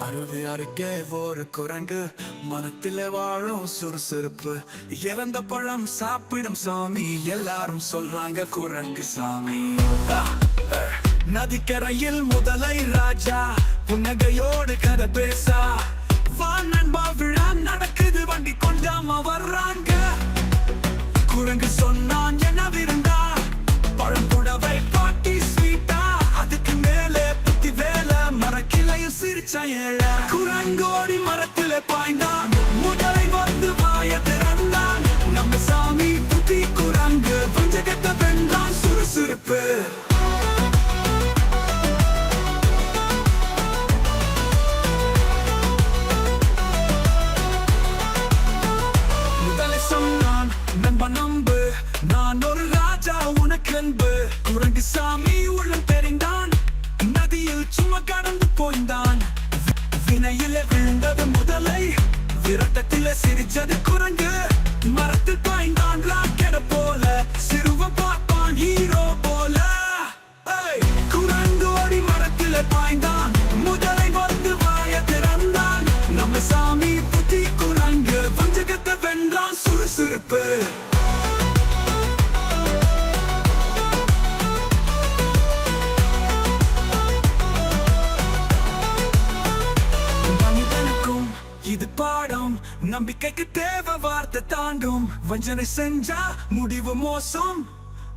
அருவி அருகே ஒரு குரங்கு. மனத்திலே வாழும் சுறுசுறுப்பு. இறந்த பழம் சாப்பிடும் சாமி. எல்லாரும் சொல்றாங்க குரங்கு சாமி. நதிக்கரையில் முதலை ராஜா. புன்னகையோடு கதை பேசா. வா நண்பா விழா நடக்க மரக்கிளையும் குரங்கோடி மரத்திலே பாய்ந்தான். முதலை வந்து வாய திறந்தான். நம்ம சாமி புத்தி குரங்கு. பஞ்சகத்த வென்றான் சுறுசுறுப்பு. நம்பு. நான் ஒரு ராஜா உனக்கு அன்பு. குரங்கு சாமி உள்ளம் പോലെ സിരിച്ചത് കുറഞ്ഞു நம்பிக்கைக்கு தேவை வார்த்தை தாண்டும். வஞ்சனை செஞ்சா முடிவு மோசம்.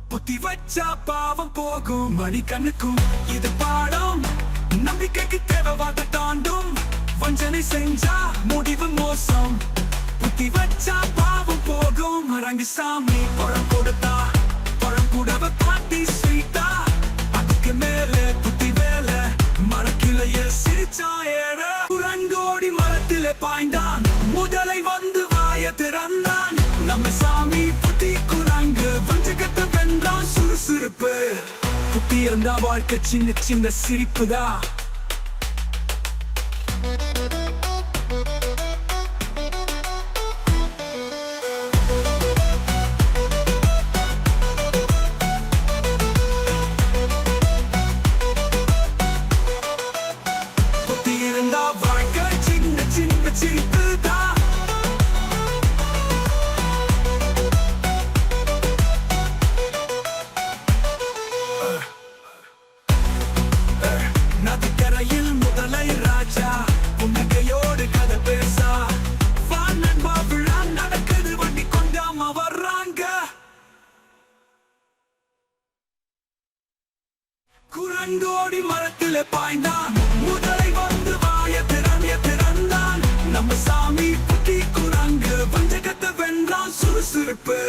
புத்தி வச்சா பாவம் போகும். மணிக்கண்ணுக்கும் இது பாடம். நம்பிக்கைக்கு தேவை வார்த்தை தாண்டும். வஞ்சனை செஞ்சா முடிவு மோசம். புத்தி வச்சா பாவம் போகும். அரங்கு சாமி பழம் கொடுத்தா சாமி புத்தி குரங்கு வஞ்சகத்தை வென்றான் சுறுசுறுப்பு. புத்தி இருந்தா வாழ்க்கை சின்ன சின்ன சிரிப்பு தான் உலகில் முதலை ராஜா புன்னகையோடு கதை பேசா. நண்பா குரண்டோடி மரத்திலே பாய்ந்தான். முதலை வந்து வாய திறன் திறந்தான். நம்ம சாமி குட்டி குரங்கு பஞ்சகத்தை வென்றான் சுறுசுறுப்பு.